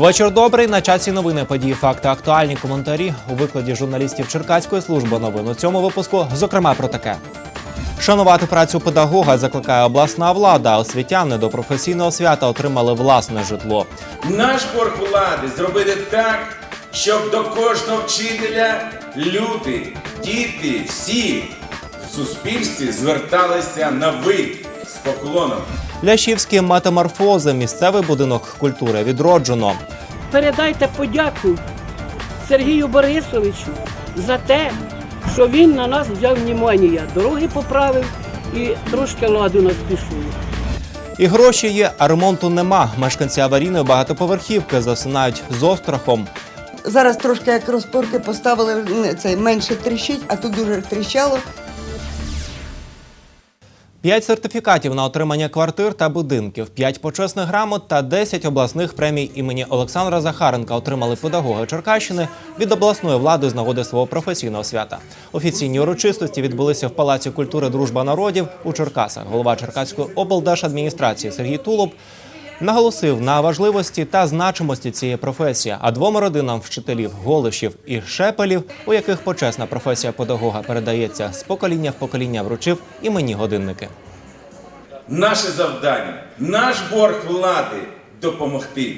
Вечір добрий. На часі новини, події, факти, актуальні коментарі у викладі журналістів Черкаської служби новин. У цьому випуску, зокрема, про таке. Шанувати працю педагога закликає обласна влада. Освітяни до професійного свята отримали власне житло. Наш борг влади зробити так, щоб до кожного вчителя люди, діти, всі в суспільстві зверталися на ви поклоном. Лящівські метаморфози, місцевий будинок культури відроджено. Передайте подяку Сергію Борисовичу за те, що він на нас взяв внимання, дороги поправив і трошки ладу нас пішло. І гроші є, а ремонту нема. Мешканці аварійної багатоповерхівки засинають з острахом. Зараз трошки як розпорки поставили, цей менше тріщить, а тут дуже тріщало. П'ять сертифікатів на отримання квартир та будинків, п'ять почесних грамот та 10 обласних премій імені Олександра Захаренка отримали педагоги Черкащини від обласної влади з нагоди свого професійного свята. Офіційні урочистості відбулися в Палаці культури Дружба народів у Черкасах. Голова Черкаської облдержадміністрації Сергій Тулуб наголосив на важливості та значимості цієї професії. А двом родинам вчителів Голишів і Шепелів, у яких почесна професія педагога передається з покоління в покоління, вручив іменні годинники. Наше завдання, наш борг влади допомогти.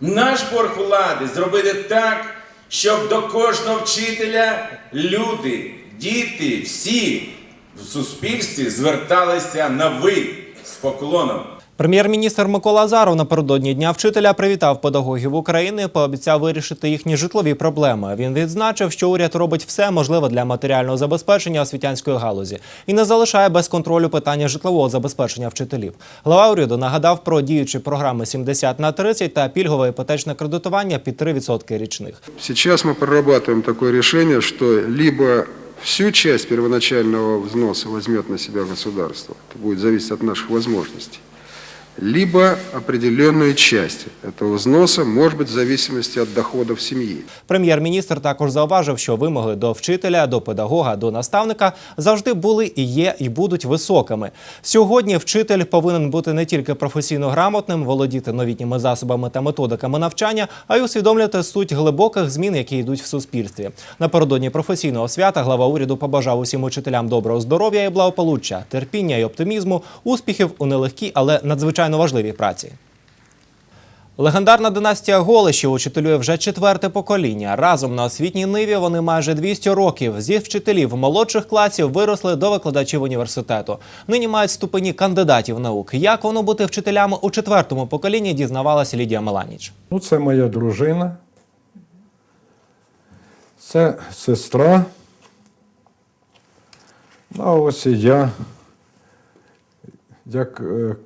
Наш борг влади зробити так, щоб до кожного вчителя люди, діти, всі в суспільстві зверталися на ви з поклоном. Прем'єр-міністр Микола Азаров напередодні дня вчителя привітав педагогів України, і пообіцяв вирішити їхні житлові проблеми. Він відзначив, що уряд робить все можливе для матеріального забезпечення освітянської галузі і не залишає без контролю питання житлового забезпечення вчителів. Глава уряду нагадав про діючі програми 70 на 30 та пільгове іпотечне кредитування під 3% річних. Сейчас мы прорабатываем такое решение, что либо всю часть первоначального взноса возьмет на себя государство, это будет зависеть от наших возможностей, либо определенную часть этого взноса, может быть, в зависимости от доходов семьи. Прем'єр-міністр також зауважив, що вимоги до вчителя, до педагога, до наставника завжди були і є, і будуть високими. Сьогодні вчитель повинен бути не тільки професійно грамотним, володіти новітніми засобами та методиками навчання, а й усвідомлювати суть глибоких змін, які йдуть в суспільстві. Напередодні професійного свята глава уряду побажав усім учителям доброго здоров'я і благополуччя, терпіння і оптимізму, успіхів у нелегкій, але надзвичайно важливій праці. Легендарна династія Голишів учителює вже четверте покоління. Разом на освітній ниві вони майже 200 років. Зі вчителів молодших класів виросли до викладачів університету. Нині мають ступені кандидатів наук. Як воно бути вчителями у четвертому поколінні, дізнавалася Лідія Меланіч. Ну, це моя дружина. Це сестра. Ну, а ось і я, як е,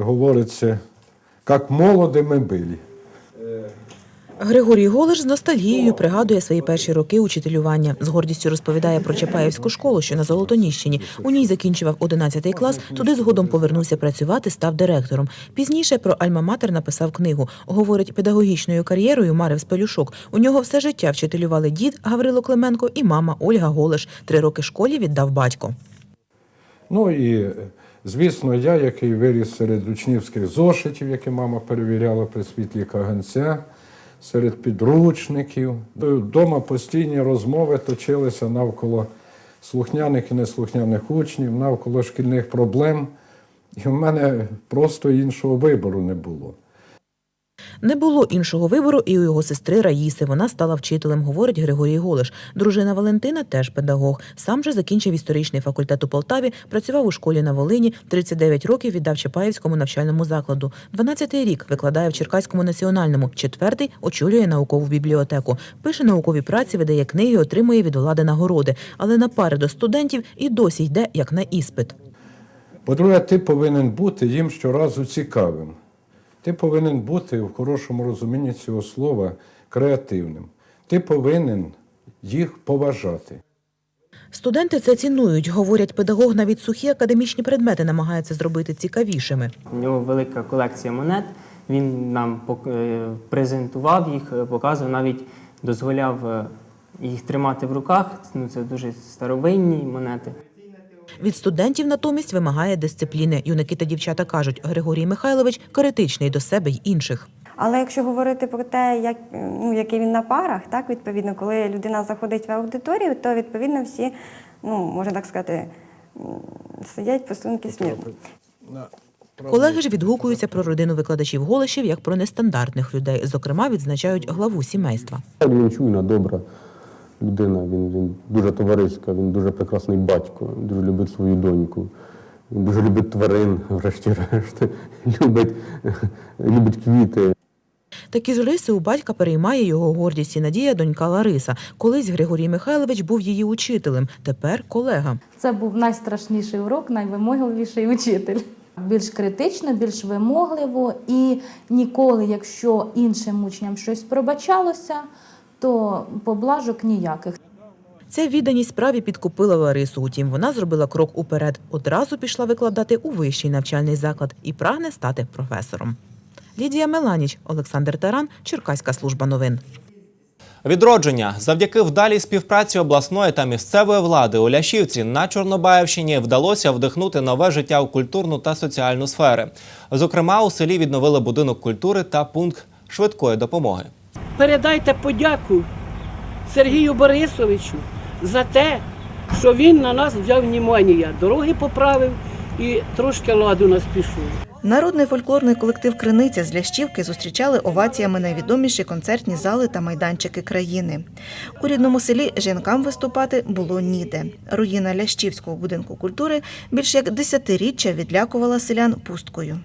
говориться, як молоді ми були. Григорій Голиш з ностальгією пригадує свої перші роки учителювання. З гордістю розповідає про Чапаєвську школу, що на Золотоніщині. У ній закінчував 11 клас, туди згодом повернувся працювати, став директором. Пізніше про Альма-Матер написав книгу. Говорить, педагогічною кар'єрою марив Спелюшок. У нього все життя вчителювали дід Гаврило Клименко і мама Ольга Голиш. Три роки школі віддав батько. Ну і, е, звісно, я, який виріс серед учнівських зошитів, які мама перевіряла при світлі каганця, серед підручників. Вдома постійні розмови точилися навколо слухняних і неслухняних учнів, навколо шкільних проблем. І в мене просто іншого вибору не було. Не було іншого вибору і у його сестри Раїси. Вона стала вчителем, говорить Григорій Голиш. Дружина Валентина теж педагог. Сам же закінчив історичний факультет у Полтаві, працював у школі на Волині, 39 років віддав Чапаївському навчальному закладу. 12-й рік викладає в Черкаському національному, четвертий очолює наукову бібліотеку. Пише наукові праці, видає книги, отримує від влади нагороди. Але на пари до студентів і досі йде як на іспит. По-друге, ти повинен бути їм щоразу цікавим. Ти повинен бути в хорошому розумінні цього слова креативним. Ти повинен їх поважати. Студенти це цінують, говорять, педагог навіть сухі академічні предмети намагається зробити цікавішими. У нього велика колекція монет. Він нам е, презентував їх, е, показував, навіть дозволяв е, їх тримати в руках. Ну, це дуже старовинні монети. Від студентів натомість вимагає дисципліни. Юнаки та дівчата кажуть, Григорій Михайлович критичний до себе й інших. Але якщо говорити про те, як, ну, який він на парах, так, відповідно, коли людина заходить в аудиторію, то відповідно всі, ну, можна так сказати, сидять по струнки смірно. Колеги ж відгукуються про родину викладачів Голишів як про нестандартних людей. Зокрема, відзначають главу сімейства. Він чуйна, добра людина, він, він дуже товариська, він дуже прекрасний батько, він дуже любить свою доньку, він дуже любить тварин, врешті-решт, любить, любить квіти. Такі ж риси у батька переймає його гордість і надія донька Лариса. Колись Григорій Михайлович був її учителем, тепер колега. Це був найстрашніший урок, найвимогливіший учитель. Більш критично, більш вимогливо, і ніколи, якщо іншим учням щось пробачалося, то поблажок ніяких. Ця відданість справі підкупила Ларису. Утім, вона зробила крок уперед. Одразу пішла викладати у вищий навчальний заклад і прагне стати професором. Лідія Меланіч, Олександр Таран, Черкаська служба новин. Відродження завдяки вдалій співпраці обласної та місцевої влади у Ляшівці на Чорнобаївщині вдалося вдихнути нове життя у культурну та соціальну сфери. Зокрема, у селі відновили будинок культури та пункт швидкої допомоги. Передайте подяку Сергію Борисовичу за те, що він на нас взяв внімання, дороги поправив і трошки ладу нас пішов. Народний фольклорний колектив Криниця з Лящівки зустрічали оваціями найвідоміші концертні зали та майданчики країни. У рідному селі жінкам виступати було ніде. Руїна Лящівського будинку культури більш як десятиріччя відлякувала селян пусткою.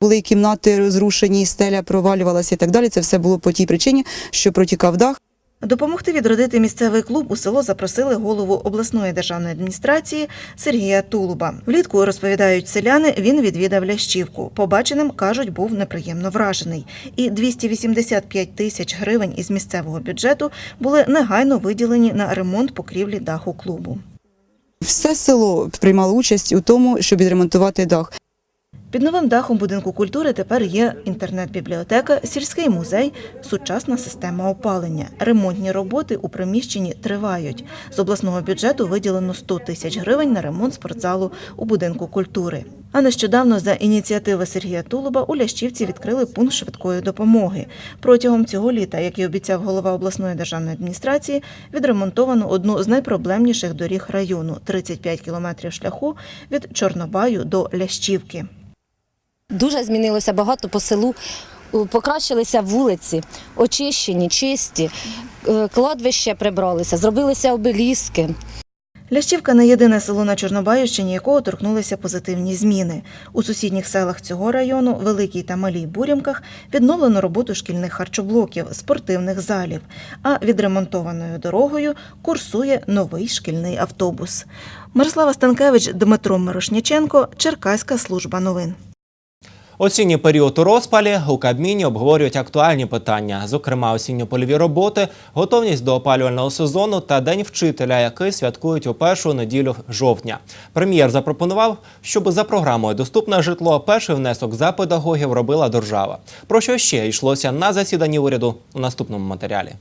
Були кімнати розрушені, стеля провалювалася і так далі. Це все було по тій причині, що протікав дах. Допомогти відродити місцевий клуб у село запросили голову обласної державної адміністрації Сергія Тулуба. Влітку розповідають селяни. Він відвідав Лящівку. Побаченим кажуть, був неприємно вражений. І 285 тисяч гривень із місцевого бюджету були негайно виділені на ремонт покрівлі даху клубу. Все село приймало участь у тому, щоб відремонтувати дах. Під новим дахом будинку культури тепер є інтернет-бібліотека, сільський музей, сучасна система опалення. Ремонтні роботи у приміщенні тривають. З обласного бюджету виділено 100 тисяч гривень на ремонт спортзалу у будинку культури. А нещодавно за ініціативи Сергія Тулуба у Лящівці відкрили пункт швидкої допомоги. Протягом цього літа, як і обіцяв голова обласної державної адміністрації, відремонтовано одну з найпроблемніших доріг району 35 кілометрів шляху від Чорнобаю до Лящівки. Дуже змінилося багато по селу. Покращилися вулиці, очищені, чисті, е, прибралися, зробилися обеліски. Лящівка не єдине село на Чорнобаївщині, якого торкнулися позитивні зміни. У сусідніх селах цього району, Великій та Малій Бурямках, відновлено роботу шкільних харчоблоків, спортивних залів. А відремонтованою дорогою курсує новий шкільний автобус. Мирослава Станкевич, Дмитро Мирошняченко, Черкаська служба новин. Осінній період у розпалі у Кабміні обговорюють актуальні питання, зокрема осінньо-польові роботи, готовність до опалювального сезону та День вчителя, який святкують у першу неділю жовтня. Прем'єр запропонував, щоб за програмою Доступне житло перший внесок за педагогів робила держава. Про що ще йшлося на засіданні уряду у наступному матеріалі.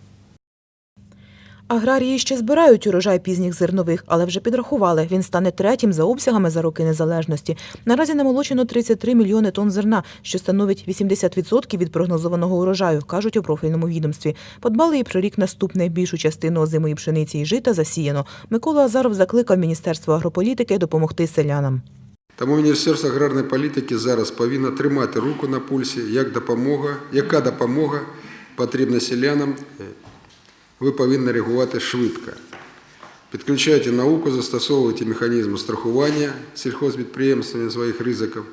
Аграрії ще збирають урожай пізніх зернових, але вже підрахували. Він стане третім за обсягами за роки незалежності. Наразі намолочено 33 мільйони тонн зерна, що становить 80% від прогнозованого урожаю, кажуть у профільному відомстві. Подбали і про рік наступний. Більшу частину озимої пшениці і жита засіяно. Микола Азаров закликав Міністерство агрополітики допомогти селянам. Тому Міністерство аграрної політики зараз повинно тримати руку на пульсі, як допомога, яка допомога потрібна селянам, ви повинні реагувати швидко. Підключайте науку, застосовуйте механізми страхування сільхозпідприємствами своїх ризиків.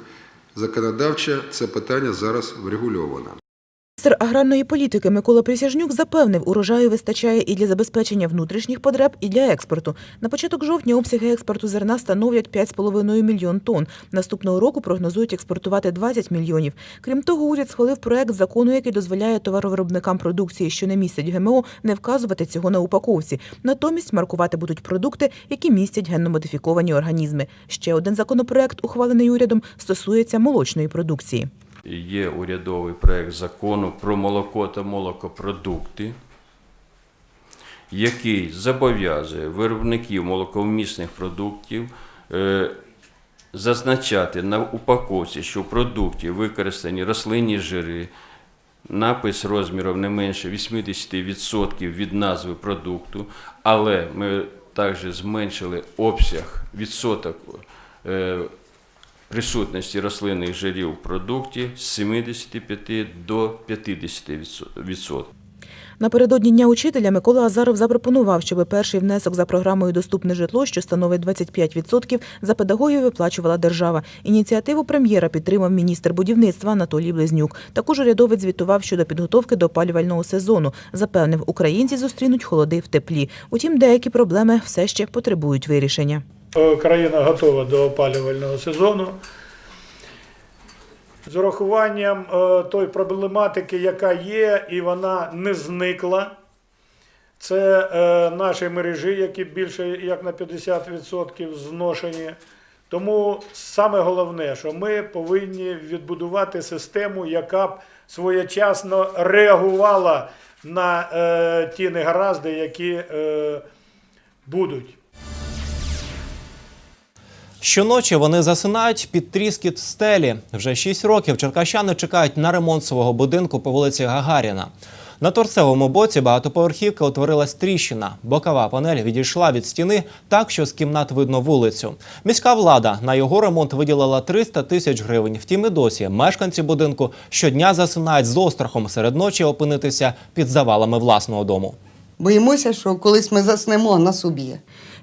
Законодавче це питання зараз врегульовано. Міністр аграрної політики Микола Присяжнюк запевнив, урожаю вистачає і для забезпечення внутрішніх потреб, і для експорту. На початок жовтня обсяги експорту зерна становлять 5,5 мільйон тонн. Наступного року прогнозують експортувати 20 мільйонів. Крім того, уряд схвалив проект закону, який дозволяє товаровиробникам продукції, що не містять ГМО, не вказувати цього на упаковці. Натомість маркувати будуть продукти, які містять генно-модифіковані організми. Ще один законопроект, ухвалений урядом, стосується молочної продукції. Є урядовий проект закону про молоко та молокопродукти, який зобов'язує виробників молоковмісних продуктів е, зазначати на упаковці, що в продукті використані рослинні жири, напис розміром не менше 80% від назви продукту, але ми також зменшили обсяг відсоток е, присутності рослинних жирів в продукті з 75 до 50%. Напередодні Дня учителя Микола Азаров запропонував, щоб перший внесок за програмою Доступне житло, що становить 25%, за педагогів виплачувала держава. Ініціативу прем'єра підтримав міністр будівництва Анатолій Близнюк. Також урядовець звітував щодо підготовки до опалювального сезону. Запевнив, українці зустрінуть холоди в теплі. Утім, деякі проблеми все ще потребують вирішення. Е, Країна готова до опалювального сезону. З урахуванням е, той проблематики, яка є, і вона не зникла. Це е, наші мережі, які більше як на 50% зношені. Тому саме головне, що ми повинні відбудувати систему, яка б своєчасно реагувала на ті негаразди, які будуть. Щоночі вони засинають під тріскіт стелі. Вже 6 років черкащани чекають на ремонт свого будинку по вулиці Гагаріна. На торцевому боці багатоповерхівки утворилась тріщина. Бокова панель відійшла від стіни так, що з кімнат видно вулицю. Міська влада на його ремонт виділила 300 тисяч гривень. Втім, і досі мешканці будинку щодня засинають з острахом серед ночі опинитися під завалами власного дому. Боїмося, що колись ми заснемо, нас уб'є.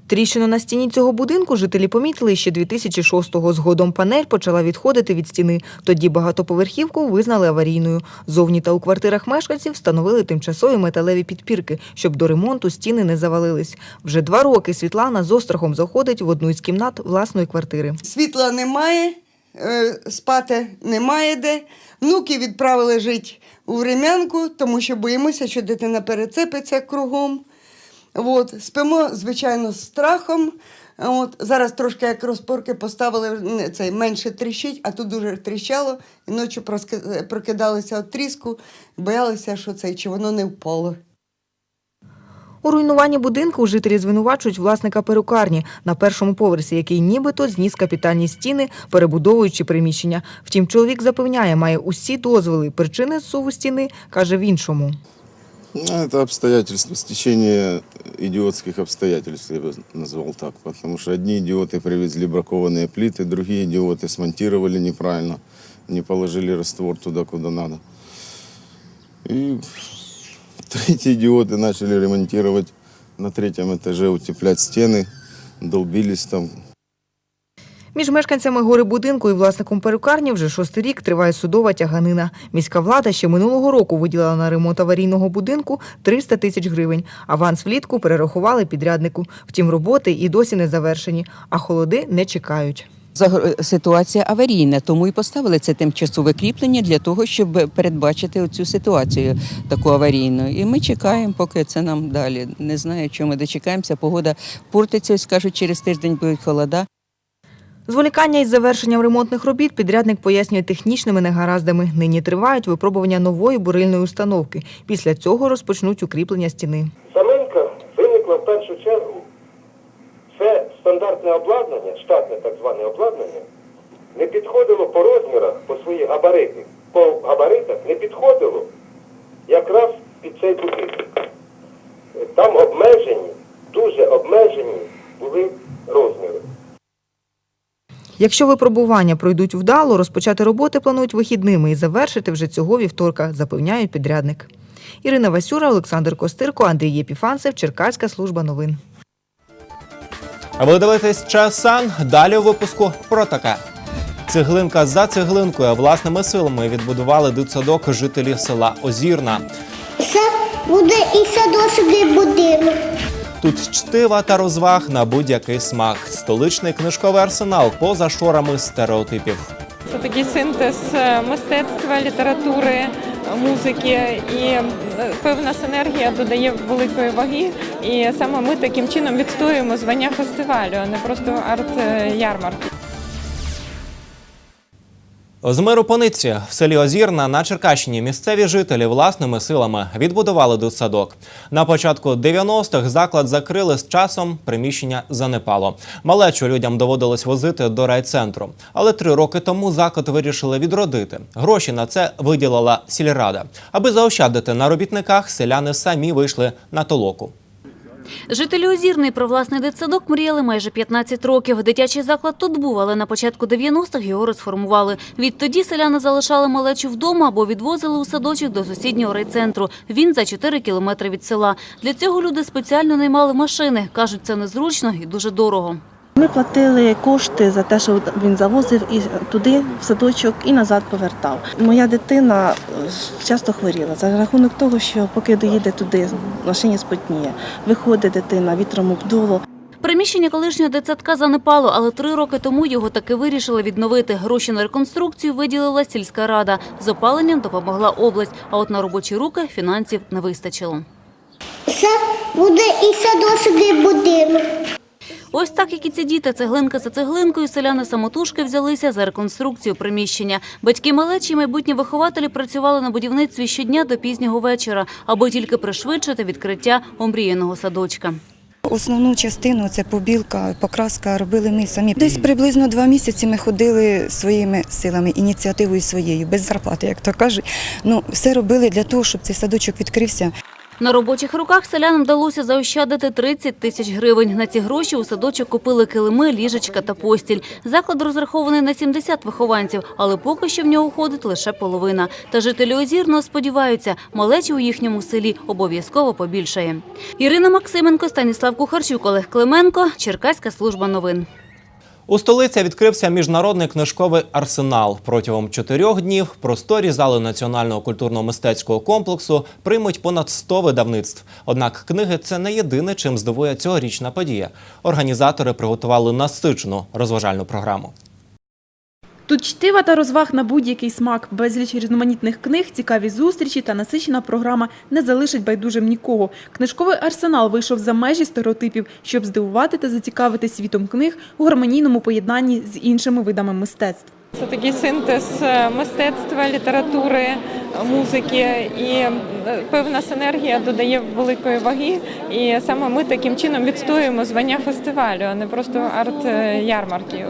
Тріщину на стіні цього будинку жителі помітили ще 2006-го. Згодом панель почала відходити від стіни. Тоді багатоповерхівку визнали аварійною. Зовні та у квартирах мешканців встановили тимчасові металеві підпірки, щоб до ремонту стіни не завалились. Вже два роки Світлана з острахом заходить в одну із кімнат власної квартири. Світла немає, е, спати немає де. Внуки відправили жити у врем'янку, тому що боїмося, що дитина перецепиться кругом. От. Спимо, звичайно, з страхом. От. Зараз трошки як розпорки поставили, цей менше тріщить, а тут дуже тріщало. І ночі прокидалися від тріску, боялися, що це, чи воно не впало. У руйнуванні будинку жителі звинувачують власника перукарні на першому поверсі, який нібито зніс капітальні стіни, перебудовуючи приміщення. Втім, чоловік запевняє, має усі дозволи. Причини зсуву стіни каже в іншому. Ну, Это обстоятельства, стечение идиотских обстоятельств, я бы назвал так. Потому что одни идиоты привезли бракованные плиты, другие идиоты смонтировали неправильно, не положили раствор туда, куда надо. И третьи идиоты начали ремонтировать на третьем этаже, утеплять стены, долбились там, Між мешканцями гори будинку і власником перукарні вже шостий рік триває судова тяганина. Міська влада ще минулого року виділила на ремонт аварійного будинку 300 тисяч гривень. Аванс влітку перерахували підряднику. Втім, роботи і досі не завершені, а холоди не чекають. Ситуація аварійна, тому і поставили це тимчасове кріплення для того, щоб передбачити цю ситуацію таку аварійну. І ми чекаємо, поки це нам далі. Не знаю, чому ми дочекаємося. Погода портиться, ось кажуть, через тиждень будуть холода. Зволікання із завершенням ремонтних робіт підрядник пояснює технічними негараздами. Нині тривають випробування нової бурильної установки. Після цього розпочнуть укріплення стіни. Заминка виникла в першу чергу. Це стандартне обладнання, штатне так зване обладнання, не підходило по розмірах, по своїх габаритах. По габаритах не підходило якраз під цей будинок. Там обмежені, дуже обмежені були розміри. Якщо випробування пройдуть вдало, розпочати роботи планують вихідними і завершити вже цього вівторка, запевняє підрядник. Ірина Васюра, Олександр Костирко, Андрій Єпіфанцев, Черкаська служба новин. А ви дивитесь часан. Далі у випуску про таке. Цеглинка за цеглинкою власними силами відбудували дитсадок жителі села Озірна. Це буде і садочок, і будинок. Тут чтива та розваг на будь-який смак. Столичний книжковий арсенал поза шорами стереотипів. Це такий синтез е, мистецтва, літератури, музики і е, певна синергія додає великої ваги. І саме ми таким чином відстоюємо звання фестивалю, а не просто арт-ярмарки. З миру пониці в селі Озірна на Черкащині місцеві жителі власними силами відбудували дитсадок. На початку 90-х заклад закрили з часом, приміщення занепало. Малечу людям доводилось возити до райцентру. Але три роки тому заклад вирішили відродити. Гроші на це виділила сільрада. Аби заощадити на робітниках, селяни самі вийшли на толоку. Жителі Озірний про власний дитсадок мріяли майже 15 років. Дитячий заклад тут був, але на початку 90-х його розформували. Відтоді селяни залишали малечу вдома або відвозили у садочок до сусіднього райцентру. Він за 4 кілометри від села. Для цього люди спеціально наймали машини. Кажуть, це незручно і дуже дорого. Ми платили кошти за те, що він завозив і туди, в садочок, і назад повертав. Моя дитина е, часто хворіла за рахунок того, що поки доїде туди, в машині спотніє. Виходить дитина, вітром обдуло. Приміщення колишнього дитсадка занепало, але три роки тому його таки вирішили відновити. Гроші на реконструкцію виділила сільська рада. З опаленням допомогла область, а от на робочі руки фінансів не вистачило. Це буде і садочок, і будинок. Ось так, як і ці діти, цеглинка за цеглинкою, селяни самотужки взялися за реконструкцію приміщення. Батьки малечі майбутні вихователі працювали на будівництві щодня до пізнього вечора, аби тільки пришвидшити відкриття омріяного садочка. Основну частину це побілка, покраска робили ми самі. Десь приблизно два місяці ми ходили своїми силами, ініціативою своєю, без зарплати, як то кажуть. Ну, все робили для того, щоб цей садочок відкрився. На робочих руках селянам вдалося заощадити 30 тисяч гривень. На ці гроші у садочок купили килими, ліжечка та постіль. Заклад розрахований на 70 вихованців, але поки що в нього ходить лише половина. Та жителі Озірного сподіваються, малечі у їхньому селі обов'язково побільшає. Ірина Максименко, Станіслав Кухарчук, Олег Клименко, Черкаська служба новин. У столиці відкрився міжнародний книжковий арсенал. Протягом чотирьох днів просторі зали національного культурно-мистецького комплексу приймуть понад 100 видавництв. Однак книги це не єдине, чим здивує цьогорічна подія. Організатори приготували насичену розважальну програму. Тут чтива та розваг на будь-який смак, безліч різноманітних книг, цікаві зустрічі та насичена програма не залишить байдужим нікого. Книжковий арсенал вийшов за межі стереотипів, щоб здивувати та зацікавити світом книг у гармонійному поєднанні з іншими видами мистецтв. Це такий синтез е, мистецтва, літератури, музики і е, певна синергія додає великої ваги. І саме ми таким чином відстоюємо звання фестивалю, а не просто арт-ярмарки,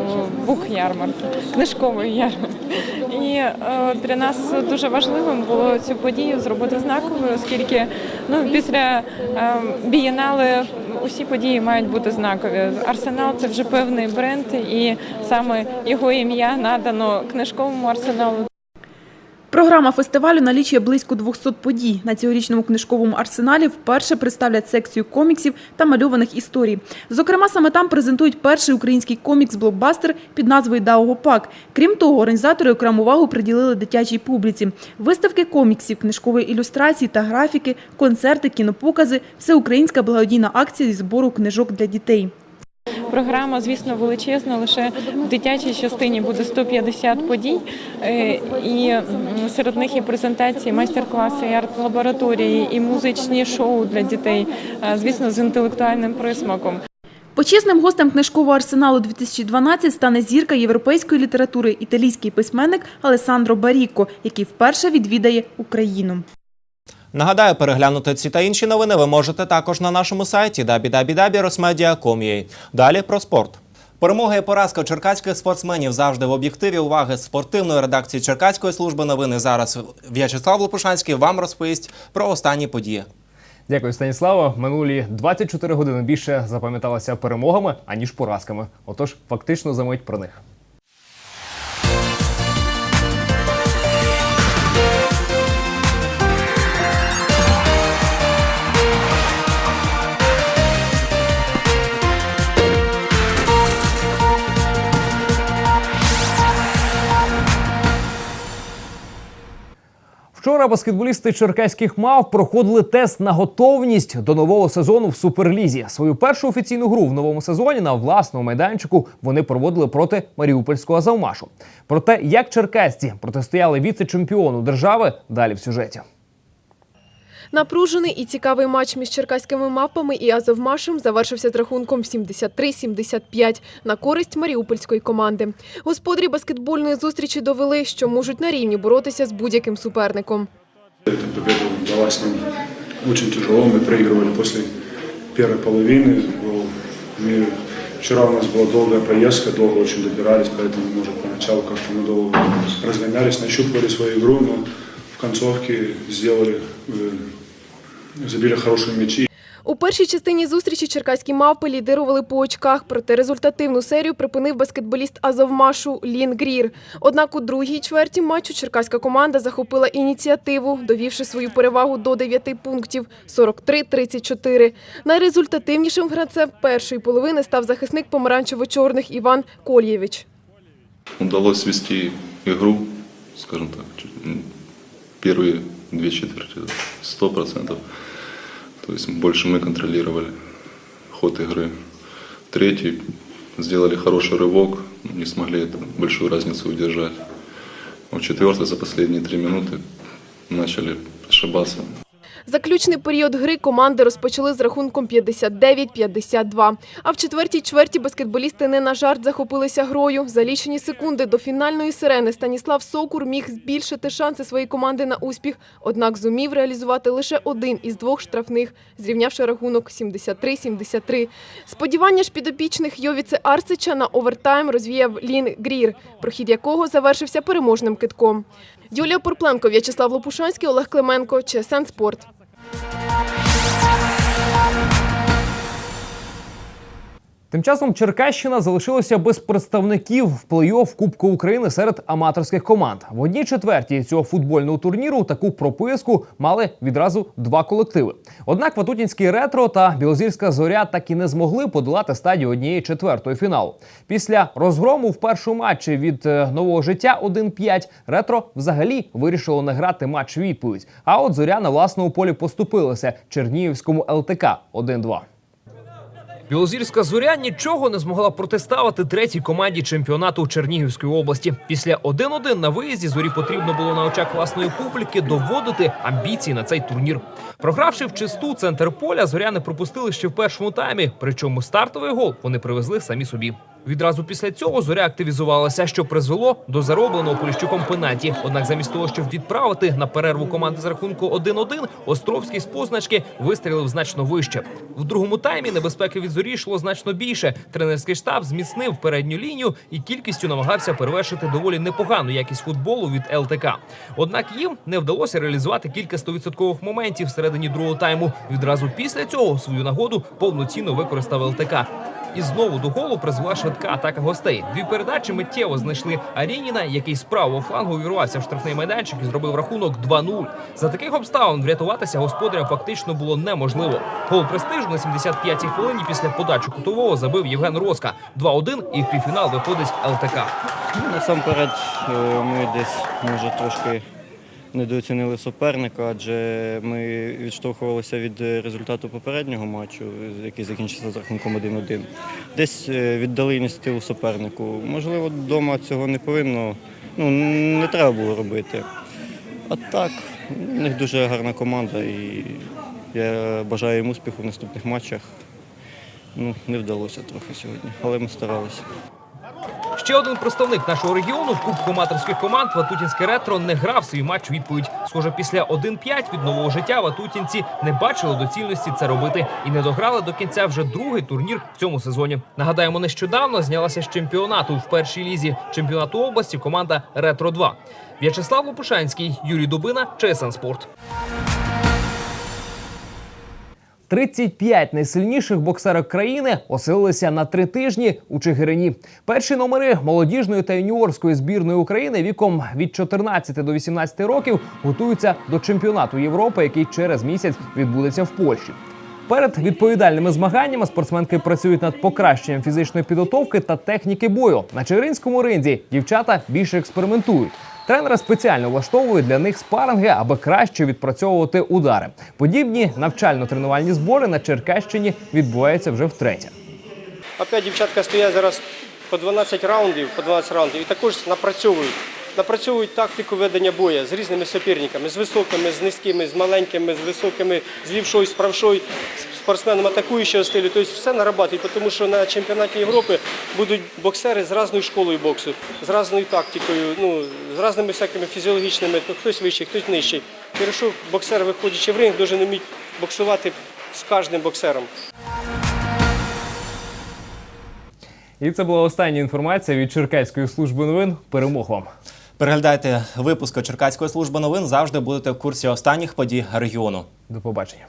бук-ярмарки, книжкової ярмарки. І е, для нас дуже важливим було цю подію зробити знаковою, оскільки ну, після бієнали усі події мають бути знакові. Арсенал це вже певний бренд, і саме його ім'я надано книжковому арсеналу. Програма фестивалю налічує близько 200 подій. На цьогорічному книжковому арсеналі вперше представлять секцію коміксів та мальованих історій. Зокрема, саме там презентують перший український комікс-блокбастер під назвою Даугопак. Крім того, організатори окрему увагу приділили дитячій публіці. Виставки коміксів, книжкової ілюстрації та графіки, концерти, кінопокази – всеукраїнська благодійна акція зі збору книжок для дітей. Програма, звісно, величезна. Лише в дитячій частині буде 150 подій, Е, і серед них і презентації, майстер-класи, і арт-лабораторії, і музичні шоу для дітей, звісно, з інтелектуальним присмаком. Почесним гостем книжкового арсеналу 2012 стане зірка європейської літератури італійський письменник Алесандро Баріко, який вперше відвідає Україну. Нагадаю, переглянути ці та інші новини ви можете також на нашому сайті www.rosmedia.com.ua. Далі про спорт. Перемога і поразка черкаських спортсменів завжди в об'єктиві уваги спортивної редакції Черкаської служби новини. Зараз В'ячеслав Лопушанський вам розповість про останні події. Дякую, Станіслава. Минулі 24 години більше запам'яталися перемогами аніж поразками. Отож, фактично за мить про них. Вчора баскетболісти черкаських мав проходили тест на готовність до нового сезону в суперлізі. Свою першу офіційну гру в новому сезоні на власному майданчику вони проводили проти Маріупольського Завмашу. Про те, як черкасці протистояли віце-чемпіону держави, далі в сюжеті. Напружений і цікавий матч між черкаськими мавпами і Азовмашем завершився з рахунком 73-75 на користь маріупольської команди. Господарі баскетбольної зустрічі довели, що можуть на рівні боротися з будь-яким суперником. Эта победа далась нам очень тяжело. Мы проигрывали после первой половины. Был- мы- вчера у нас была долгая поездка, долго очень добирались, поэтому, может, поначалу как-то мы долго разгонялись, нащупывали свою игру, но в концовке сделали, э, забили хорошие мячи. У першій частині зустрічі черкаські мавпи лідирували по очках, проте результативну серію припинив баскетболіст Азовмашу Лін Грір. Однак у другій чверті матчу черкаська команда захопила ініціативу, довівши свою перевагу до 9 пунктів – 43-34. Найрезультативнішим гравцем першої половини став захисник помаранчево-чорних Іван Кольєвич. удалось свести игру, скажем так, первые две четверти, сто процентов. То есть больше мы контролировали ход игры. Третий сделали хороший рывок, но не смогли эту большую разницу удержать. А в четвертой за последние три минуты начали ошибаться. Заключний період гри команди розпочали з рахунком 59-52. А в четвертій чверті баскетболісти не на жарт захопилися грою. За лічені секунди до фінальної сирени Станіслав Сокур міг збільшити шанси своєї команди на успіх, однак зумів реалізувати лише один із двох штрафних, зрівнявши рахунок 73-73. Сподівання ж підопічних Йовіце Арсича на овертайм розвіяв Лін Грір, прохід якого завершився переможним китком. Юлія Порпленко, В'ячеслав Лопушанський, Олег Клименко, ЧСН Спорт. Bye. Тим часом Черкащина залишилася без представників в плей-офф Кубку України серед аматорських команд. В одній четвертій цього футбольного турніру таку прописку мали відразу два колективи. Однак Ватутінський ретро та Білозірська зоря так і не змогли подолати стадію однієї четвертої фіналу. Після розгрому в першому матчі від е, нового життя 1-5 ретро взагалі вирішило не грати матч відповідь. А от зоря на власному полі поступилася Чернігівському ЛТК 1-2. Білозірська зоря нічого не змогла протиставити третій команді чемпіонату Чернігівської області. Після 1-1 на виїзді зорі потрібно було на очах власної публіки доводити амбіції на цей турнір. Програвши в чисту центр поля, зоряни пропустили ще в першому таймі. Причому стартовий гол вони привезли самі собі. Відразу після цього зоря активізувалася, що призвело до заробленого Поліщуком пенальті. Однак, замість того, щоб відправити на перерву команди з рахунку 1-1, Островський з позначки вистрілив значно вище. В другому таймі небезпеки від зорі йшло значно більше. Тренерський штаб зміцнив передню лінію і кількістю намагався перевершити доволі непогану якість футболу від ЛТК. Однак їм не вдалося реалізувати кілька стовідсоткових моментів всередині другого тайму. Відразу після цього свою нагоду повноцінно використав ЛТК. І знову до голу призвела швидка атака гостей. Дві передачі миттєво знайшли Арініна, який з правого флангу увірвався в штрафний майданчик і зробив рахунок 2-0. За таких обставин врятуватися господарям фактично було неможливо. Гол престижу на 75-й хвилині після подачі кутового забив Євген Роска. 2-1 і в півфінал виходить ЛТК. Ну, Насамперед, е, ми десь може трошки недооцінили суперника, адже ми відштовхувалися від е, результату попереднього матчу, який закінчився з рахунком 1-1. Десь е, віддали ініціативу супернику. Можливо, вдома цього не повинно, ну не треба було робити. А так, у них дуже гарна команда і я бажаю їм успіху в наступних матчах. Ну, не вдалося трохи сьогодні, але ми старалися. Ще один представник нашого регіону в кубку аматорських команд Ватутінське ретро не грав свій матч відповідь. Схоже, після 1-5 від нового життя ватутінці не бачили доцільності це робити і не дограли до кінця вже другий турнір в цьому сезоні. Нагадаємо, нещодавно знялася з чемпіонату в першій лізі чемпіонату області команда Ретро 2 В'ячеслав Лопушанський, Юрій Дубина, ЧСН Спорт. 35 найсильніших боксерок країни оселилися на три тижні у Чигирині. Перші номери молодіжної та юніорської збірної України віком від 14 до 18 років готуються до чемпіонату Європи, який через місяць відбудеться в Польщі. Перед відповідальними змаганнями спортсменки працюють над покращенням фізичної підготовки та техніки бою. На Чигиринському ринзі дівчата більше експериментують. Тренери спеціально влаштовують для них спаринги, аби краще відпрацьовувати удари. Подібні навчально-тренувальні збори на Черкащині відбуваються вже втретє. Опять дівчатка стоять зараз по 12 раундів, по 12 раундів і також напрацьовують напрацьовують тактику ведення бою з різними суперниками, з високими, з низькими, з маленькими, з високими, з лівшою, з правшою, з спортсменом атакуючого стилю. Тобто все нарабатують, тому що на чемпіонаті Європи будуть боксери з різною школою боксу, з різною тактикою, ну, з різними всякими фізіологічними, то хтось вищий, хтось нижчий. Хорошо, боксер, виходячи в ринг, дуже вміти боксувати з кожним боксером. І це була остання інформація від Черкаської служби новин. Перемог вам. Переглядайте випуски Черкаської служби новин. Завжди будете в курсі останніх подій регіону. До побачення.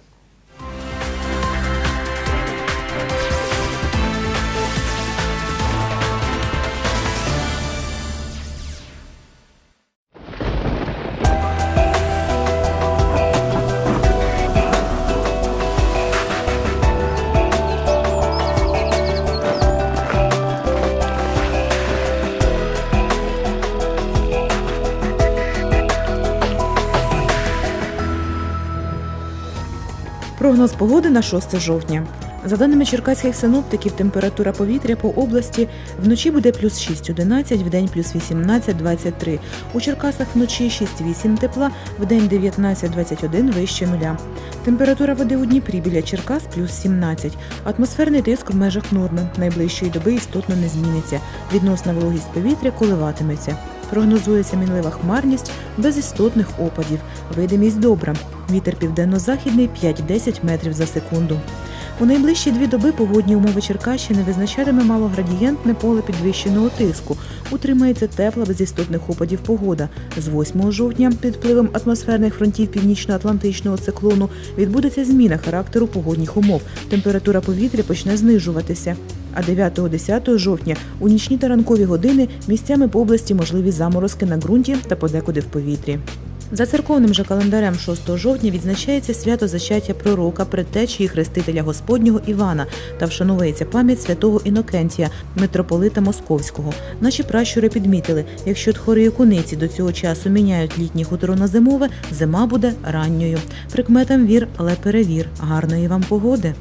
Прогноз погоди на 6 жовтня. За даними черкаських синоптиків, температура повітря по області вночі буде плюс 6-11, вдень плюс 18-23. У Черкасах вночі 6-8 тепла, вдень 19-21 вище нуля. Температура води у Дніпрі біля Черкас плюс 17. Атмосферний тиск в межах норми. Найближчої доби істотно не зміниться. Відносна вологість повітря коливатиметься. Прогнозується мінлива хмарність без істотних опадів. Видимість добра. Вітер південно-західний 5-10 метрів за секунду. У найближчі дві доби погодні умови Черкащини визначатиме малоградієнтне поле підвищеного тиску. Утримається тепла без істотних опадів погода. З 8 жовтня під впливом атмосферних фронтів північно-атлантичного циклону відбудеться зміна характеру погодних умов. Температура повітря почне знижуватися. А 9-10 жовтня у нічні та ранкові години місцями по області можливі заморозки на ґрунті та подекуди в повітрі. За церковним же календарем 6 жовтня відзначається свято зачаття пророка, предтечі і хрестителя Господнього Івана та вшановується пам'ять святого Інокентія, митрополита Московського. Наші пращури підмітили, якщо тхори і куниці до цього часу міняють літнє хутро на зимове, зима буде ранньою. Прикметам вір, але перевір. Гарної вам погоди!